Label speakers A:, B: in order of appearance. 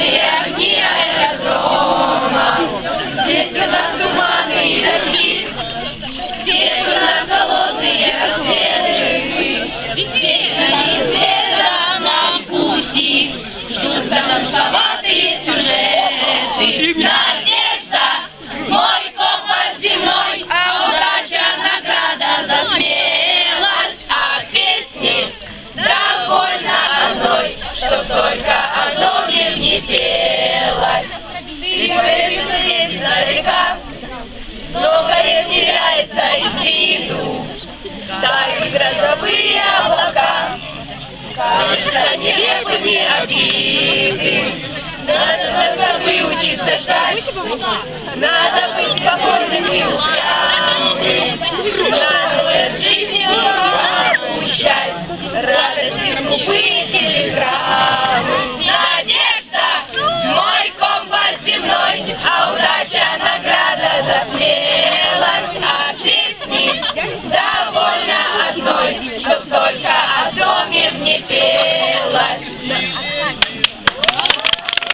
A: холодные огни аэродрома. Здесь у нас туманы и дожди, здесь у нас холодные рассветы. Здесь же неизвестно нам пути, ждут замысловатые сюжеты. Теряется из виду, тают грозовые облака, кажется нелепыми обиды. Надо только выучиться ждать, надо быть уметь.